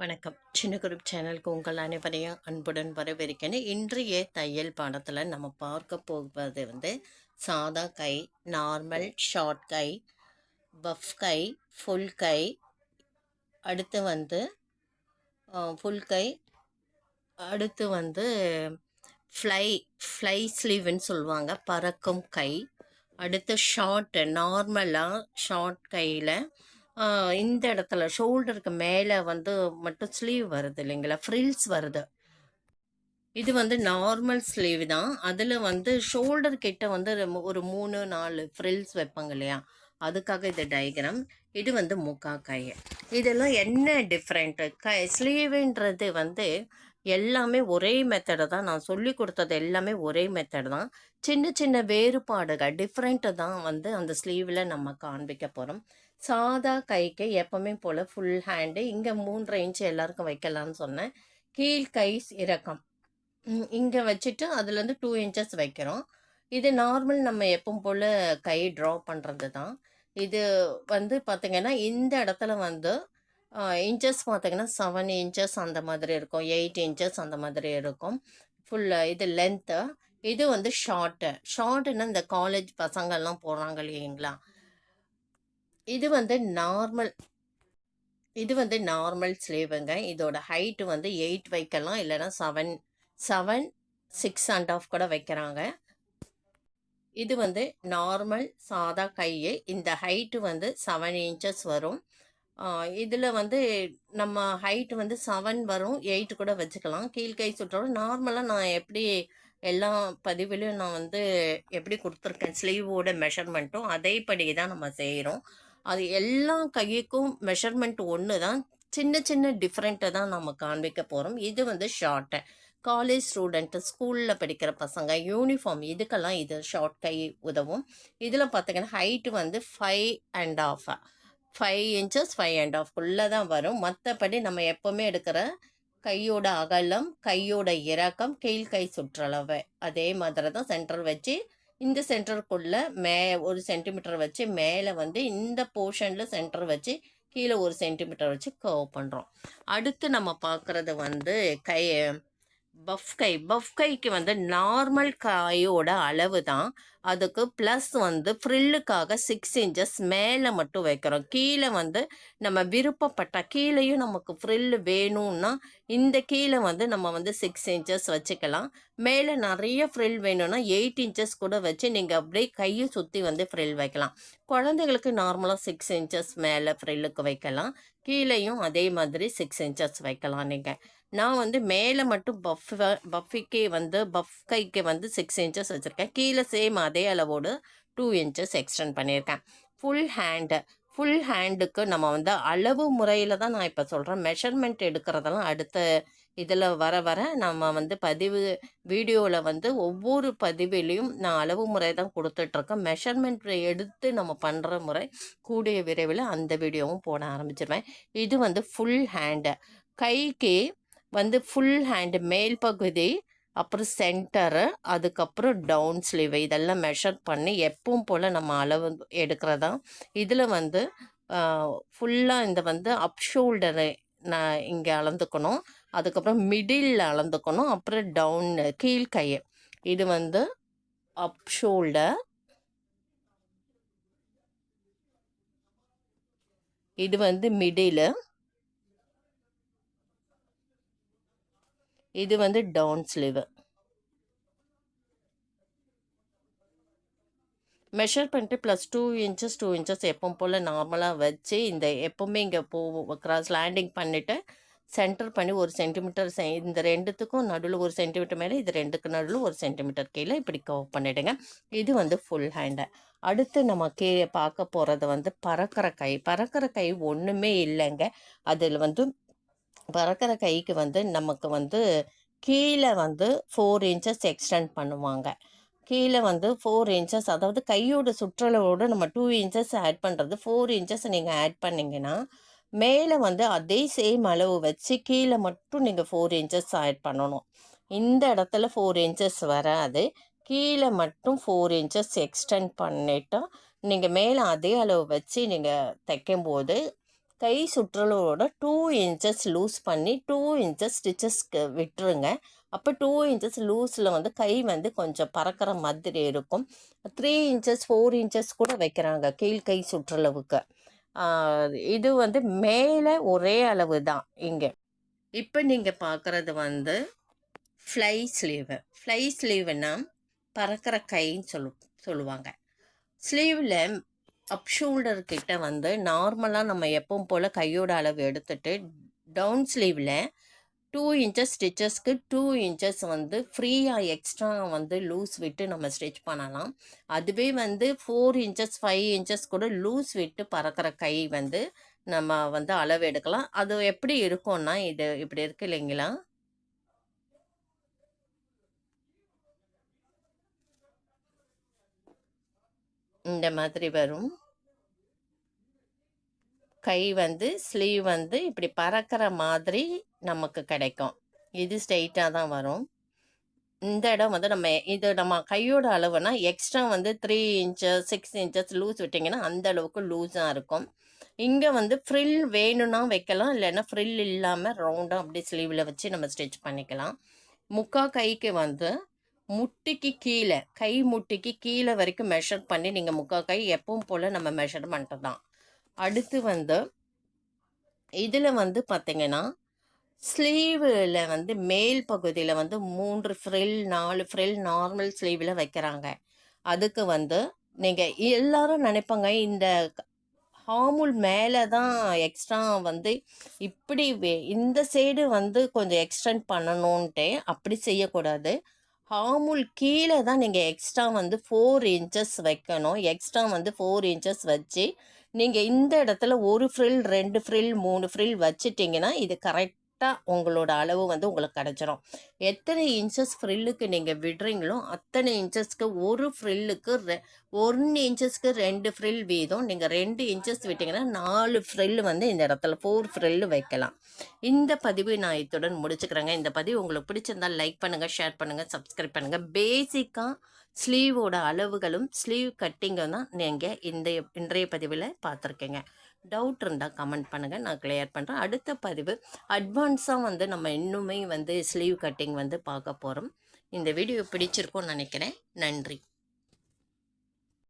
வணக்கம். சின்ன குரூப் சேனலுக்கு உங்கள் அனைவரையும் அன்புடன் வரவேற்கிறேன். இன்றைய தையல் பாடத்தில் நம்ம பார்க்க போவது வந்து சாதா கை நார்மல் ஷார்ட் கை பஃப் கை ஃபுல் கை. அடுத்து வந்து ஃபுல் கை. அடுத்து வந்து ஃப்ளை ஃப்ளை ஸ்லீவ்னு சொல்லுவாங்க. பறக்கும் கை. அடுத்து ஷார்ட்டு நார்மலாக ஷார்ட் கையில் இந்த இடத்துல ஷோல்டருக்கு மேலே வந்து மட்டும் ஸ்லீவ் வருது இல்லைங்களா? ஃப்ரில்ஸ் வருது. இது வந்து நார்மல் ஸ்லீவ் தான். அதில் வந்து ஷோல்டர் கிட்ட வந்து ரெம்- ஒரு மூணு நாலு ஃப்ரில்ஸ் வைப்பாங்க இல்லையா? அதுக்காக இது டயக்ராம். இது வந்து முக்கா கை இதெல்லாம் என்ன டிஃப்ரெண்ட்டு? கை ஸ்லீவுன்றது வந்து எல்லாமே ஒரே மெத்தடு தான். நான் சொல்லி கொடுத்தது எல்லாமே ஒரே மெத்தடு தான். சின்ன சின்ன வேறுபாடுகள் டிஃப்ரெண்ட்டு தான் வந்து அந்த ஸ்லீவில் நம்ம காண்பிக்க போகிறோம் சாதா கைக்கு எப்பவுமே போல் ஃபுல் ஹேண்டு இங்கே மூன்றரை இன்ச் எல்லாருக்கும் வைக்கலாம்னு சொன்னேன். கீழ் கை இறக்கம் இங்கே வச்சுட்டு அதுலேருந்து டூ இன்ச்சஸ் வைக்கிறோம். இது நார்மல் நம்ம எப்பவும் போல் கை ட்ரா பண்ணுறது தான் இது வந்து பார்த்திங்கன்னா இந்த இடத்துல வந்து இன்ச்சஸ் பார்த்தீங்கன்னா செவன் இன்ச்சஸ் அந்த மாதிரி இருக்கும். எயிட் இன்ச்சஸ் அந்த மாதிரி இருக்கும். ஃபுல் இது லென்த்து இது வந்து ஷார்ட்டு ஷார்ட்டுன்னா இந்த காலேஜ் பசங்கள்லாம் போகிறாங்க இல்லைங்களா? இது வந்து நார்மல் இது வந்து நார்மல் ஸ்லீவுங்க இதோட ஹைட்டு வந்து எயிட் வைக்கலாம் இல்லைன்னா seven seven six and half கூட வைக்கிறாங்க. இது வந்து நார்மல் சாதா கை இந்த ஹைட்டு வந்து செவன் இன்ச்சஸ் வரும். இதில் வந்து நம்ம ஹைட்டு வந்து செவன் வரும் எயிட் கூட வச்சுக்கலாம். கீழ்கை சுற்றோட நார்மலாக நான் எப்படி எல்லா பதிவிலையும் நான் வந்து எப்படி கொடுத்துருக்கேன் ஸ்லீவோட மெஷர்மெண்ட்டும் அதேபடி தான் நம்ம செய்கிறோம் அது எல்லா கைக்கும் மெஷர்மெண்ட் ஒன்று தான் சின்ன சின்ன டிஃப்ரெண்ட்டை தான் நம்ம காண்பிக்க போகிறோம் இது வந்து ஷார்ட்டு காலேஜ் ஸ்டூடெண்ட்டு ஸ்கூலில் படிக்கிற பசங்க யூனிஃபார்ம் இதுக்கெல்லாம் இது ஷார்ட் கை உதவும். இதில் பார்த்தீங்கன்னா ஹைட்டு வந்து five and half five inches five and ஆஃப்குள்ளே தான் வரும். மற்றபடி நம்ம எப்போவுமே எடுக்கிற கையோட அகலம் கையோட இறக்கம் கீழ் கை சுற்றளவு. அதே மாதிரி தான் சென்டர் வச்சு இந்த சென்டருக்குள்ள மே ஒரு சென்டிமீட்டர் வச்சு மேலே வந்து இந்த போர்ஷனில் சென்டர் வச்சு கீழே ஒரு சென்டிமீட்டர் வச்சு கர்வ் பண்ணுறோம் அடுத்து நம்ம பார்க்குறது வந்து கை பஃப் கை பஃப் கைக்கு வந்து நார்மல் காயோட அளவு தான் அதுக்கு ப்ளஸ் வந்து ஃப்ரில்லுக்காக சிக்ஸ் இன்ச்சஸ் மேலே மட்டும் வைக்கிறோம். கீழே வந்து நம்ம விருப்பப்பட்ட கீழேயும் நமக்கு ஃப்ரில்லு வேணும்னா இந்த கீழே வந்து நம்ம வந்து சிக்ஸ் இன்ச்சஸ் வச்சுக்கலாம். மேலே நிறைய ஃப்ரில் வேணும்னா எயிட் இன்ச்சஸ் கூட வச்சு நீங்கள் அப்படியே கையை சுற்றி வந்து ஃப்ரில் வைக்கலாம். குழந்தைகளுக்கு நார்மலாக சிக்ஸ் இன்ச்சஸ் மேலே ஃப்ரில்லுக்கு வைக்கலாம். கீழேயும் அதே மாதிரி சிக்ஸ் இன்ச்சஸ் வைக்கலாம் நீங்கள் நான் வந்து மேலே மட்டும் பஃப் பஃபிக்கே வந்து பஃப் கைக்கு வந்து சிக்ஸ் இன்ச்சஸ் வச்சுருக்கேன். கீழே சேம் அதே அளவோடு டூ இன்ச்சஸ் எக்ஸ்டெண்ட் பண்ணியிருக்கேன். ஃபுல் ஹேண்டு ஃபுல் ஹேண்டுக்கு நம்ம வந்து அளவு முறையில் தான் நான் இப்போ சொல்கிறேன் மெஷர்மெண்ட் எடுக்கிறதெல்லாம் அடுத்த இதில் வர வர நம்ம வந்து பதிவு வீடியோவில் வந்து ஒவ்வொரு பதிவிலையும் நான் அளவு முறை தான் கொடுத்துட்ருக்கேன். மெஷர்மெண்ட் எடுத்து நம்ம பண்ணுற முறை கூடிய விரைவில் அந்த வீடியோவும் போட ஆரம்பிச்சிருவேன். இது வந்து ஃபுல் ஹேண்டு கைக்கு வந்து ஃபுல் ஹேண்டு மேல் பகுதி அப்புறம் சென்டரு அதுக்கப்புறம் டவுன் ஸ்லீவ் இதெல்லாம் மெஷர் பண்ணி எப்பவும் போல் நம்ம அளவு எடுக்கிறதா? இதில் வந்து ஃபுல்லாக இந்த வந்து அப் ஷோல்டரு நான் இங்கே அளந்துக்கணும். அதுக்கப்புறம் மிடில் அளந்துக்கணும். அப்புறம் டவுன் கீழ்கையை இது வந்து அப் ஷோல்டர் இது வந்து மிடில் இது வந்து டவுன் ஸ்லீவு. மெஷர் பண்ணிட்டு plus two inches two inches எப்பவும் போல் நார்மலாக வச்சு இந்த எப்போவுமே இங்கே போ க்ராஸ் லேண்டிங் பண்ணிவிட்டு சென்டர் பண்ணி ஒரு சென்டிமீட்டர் செ இந்த ரெண்டுத்துக்கும் நடுவில் ஒரு சென்டிமீட்டர் மேலே இது ரெண்டுக்கு நடுவில் ஒரு சென்டிமீட்டர் கீழே இப்படி கவ் பண்ணிவிடுங்க இது வந்து ஃபுல் ஹேண்டு அடுத்து நம்ம கீழே பார்க்க போகிறது வந்து பறக்கிற கை. பறக்கிற கை ஒன்றுமே இல்லைங்க. அதில் வந்து பறக்கிற கைக்கு வந்து நமக்கு வந்து கீழே வந்து ஃபோர் இன்ச்சஸ் எக்ஸ்டெண்ட் பண்ணுவாங்க. கீழே வந்து ஃபோர் இன்ச்சஸ் அதாவது கையோட சுற்றளவோடு நம்ம டூ இன்ச்சஸ் ஆட் பண்ணுறது ஃபோர் இன்ச்சஸ் நீங்கள் ஆட் பண்ணிங்கன்னா மேலே வந்து அதே சேம் அளவு வச்சு கீழே மட்டும் நீங்கள் ஃபோர் இன்ச்சஸ் ஆட் பண்ணணும். இந்த இடத்துல ஃபோர் இன்ச்சஸ் வராது. கீழே மட்டும் ஃபோர் இன்ச்சஸ் எக்ஸ்டெண்ட் பண்ணிவிட்டு நீங்கள் மேலே அதே அளவு வச்சு நீங்கள் தைக்கும்போது கை சுற்றளவோட டூ இன்ச்சஸ் லூஸ் பண்ணி டூ இன்ச்சஸ் ஸ்டிச்சஸ்க்கு விட்டுருங்க. அப்போ டூ இன்ச்சஸ் லூஸில் வந்து கை வந்து கொஞ்சம் பறக்கிற மாதிரி இருக்கும். த்ரீ இன்ச்சஸ் ஃபோர் இன்ச்சஸ் கூட வைக்கிறாங்க கீழ் கை சுற்றளவுக்கு. இது வந்து மேலே ஒரே அளவு தான் இங்கே. இப்போ நீங்கள் பார்க்குறது வந்து ஃப்ளை ஸ்லீவு ஃப்ளை ஸ்லீவுனா பறக்கிற கைன்னு சொல்லு சொல்லுவாங்க. ஸ்லீவில் அப் ஷோல்டர் கிட்ட வந்து நார்மலாக நம்ம எப்பவும் போல் கையோட அளவு எடுத்துட்டு டவுன் ஸ்லீவில் டூ இன்ச்சஸ் ஸ்டிச்சஸ்க்கு டூ இன்ச்சஸ் வந்து ஃப்ரீயாக எக்ஸ்ட்ரா வந்து லூஸ் விட்டு நம்ம ஸ்டிச் பண்ணலாம். அதுவே வந்து ஃபோர் இன்ச்சஸ் ஃபைவ் இன்ச்சஸ் கூட லூஸ் விட்டு பறக்கிற கை வந்து நம்ம வந்து அளவு எடுக்கலாம். அது எப்படி இருக்கும்னா இது இப்படி இருக்கு இல்லைங்களா? இந்த மாதிரி வரும். கை வந்து ஸ்லீவ் வந்து இப்படி பறக்கிற மாதிரி நமக்கு கிடைக்கும். இது ஸ்ட்ரெயிட்டாக தான் வரும். இந்த இடம் வந்து நம்ம இது நம்ம கையோட அளவுனா எக்ஸ்ட்ரா வந்து three inches six inches loose விட்டிங்கன்னா அந்த அளவுக்கு லூஸாக இருக்கும். இங்கே வந்து ஃப்ரில் வேணும்னா வைக்கலாம் இல்லைன்னா ஃப்ரில் இல்லாமல் ரவுண்டாக அப்படி ஸ்லீவில் வச்சு நம்ம ஸ்டிச் பண்ணிக்கலாம். முக்கா கைக்கு வந்து முட்டிக்கு கீழே கை முட்டிக்கு கீழே வரைக்கும் மெஷர் பண்ணி நீங்கள் முக்கா கை எப்பவும் போல் நம்ம மெஷர்மெண்ட்டு தான் அடுத்து வந்து இதில் வந்து பார்த்தீங்கன்னா ஸ்லீவில் வந்து மேல் பகுதியில் வந்து மூன்று ஃப்ரில் நாலு ஃப்ரில் நார்மல் ஸ்லீவில் வைக்கிறாங்க. அதுக்கு வந்து நீங்கள் எல்லாரும் நினைப்பாங்க இந்த ஹாமுல் மேலே தான் எக்ஸ்ட்ரா வந்து இப்படி வே- இந்த சைடு வந்து கொஞ்சம் எக்ஸ்டெண்ட் பண்ணணுன்ட்டு அப்படி செய்யக்கூடாது. ஹாமுல் கீழே தான் நீங்கள் எக்ஸ்ட்ரா வந்து ஃபோர் இன்ச்சஸ் வைக்கணும். எக்ஸ்ட்ரா வந்து ஃபோர் இன்ச்சஸ் வச்சு நீங்கள் இந்த இடத்துல ஒரு ஃப்ரில் ரெண்டு ஃப்ரில் மூணு ஃப்ரில் வச்சுட்டிங்கன்னா இது கரெக்டாக உங்களோட அளவு வந்து உங்களுக்கு கிடச்சிரும். எத்தனை இன்ச்சஸ் ஃப்ரில்லுக்கு நீங்கள் விடுறீங்களோ அத்தனை இன்ச்சஸ்க்கு ஒரு ஃப்ரில்லுக்கு ரெ ஒன்று இன்ச்சஸ்க்கு ரெண்டு ஃப்ரில் வீதம். நீங்கள் ரெண்டு இன்ச்சஸ் விட்டிங்கன்னா நாலு ஃப்ரில் வந்து இந்த இடத்துல ஃபோர் ஃப்ரில் வைக்கலாம். இந்த பதிவு நான் இத்துடன் முடிச்சுக்கிறேங்க. இந்த பதிவு உங்களுக்கு பிடிச்சிருந்தால் லைக் பண்ணுங்கள் ஷேர் பண்ணுங்கள் சப்ஸ்கிரைப் பண்ணுங்கள் பேசிக்காக ஸ்லீவோட அளவுகளும் ஸ்லீவ் கட்டிங்கும் தான் நீங்கள் இந்த இன்றைய பதிவில் பார்த்துருக்கீங்க. டவுட் இருந்தால் கமெண்ட் பண்ணுங்கள் நான் கிளியர் பண்ணுறேன் அடுத்த பதிவு அட்வான்ஸாக வந்து நம்ம இன்னுமே வந்து ஸ்லீவ் கட்டிங் வந்து பார்க்க போகிறோம் இந்த வீடியோ பிடிச்சிருக்கோன்னு நினைக்கிறேன். நன்றி.